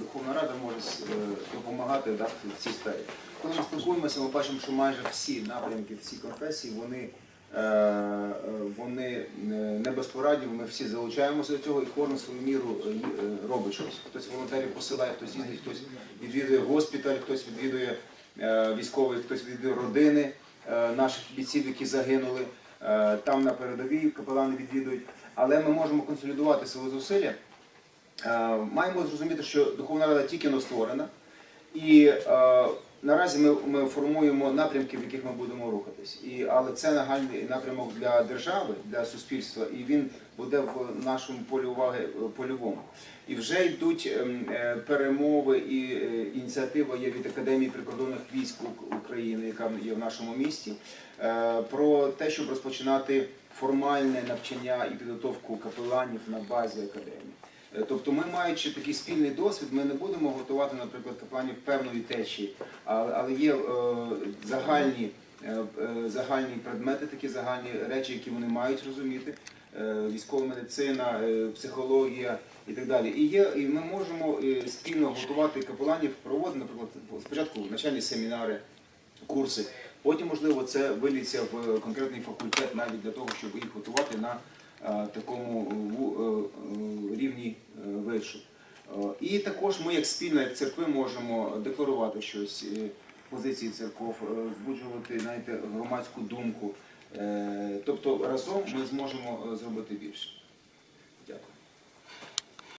Духовна Рада може е, допомагати да, в цій сфері. Коли ми спілкуємося, ми бачимо, що майже всі напрямки, всі конфесії, вони, е, вони е, не безпорадні, ми всі залучаємося до цього і кожен свою міру робить щось. Хтось волонтерів посилає, хтось їздить, хтось відвідує госпіталь, хтось відвідує військових, хтось відвідує родини наших бійців, які загинули. Там на передовій капелани відвідують. Але ми можемо консолідувати свої зусилля. Е, Маємо зрозуміти, що Духовна Рада тільки но створена, і е, наразі ми, ми формуємо напрямки, в яких ми будемо рухатись. І, але це нагальний напрямок для держави, для суспільства, і він буде в нашому полі уваги е, польовому. І вже йдуть ем, перемови і ініціатива є від Академії прикордонних військ України, яка є в нашому місті, про те, щоб розпочинати формальне навчання і підготовку капеланів на базі академії. Е, Тобто ми, маючи такий спільний досвід, ми не будемо готувати, наприклад, капеланів певної течії, але, є е, загальні, е, загальні предмети, такі загальні речі, які вони мають розуміти. Військова медицина, психологія і так далі. І є, і ми можемо спільно готувати капеланів, проводити, наприклад, спочатку навчальні семінари, курси. Потім, можливо, це виліться в конкретний факультет навіть для того, щоб їх готувати на такому І також ми, як спільно, як церкви, можемо декларувати щось, е, позиції церков, е, збуджувати знаєте, громадську думку. Е, Тобто разом ми зможемо зробити більше.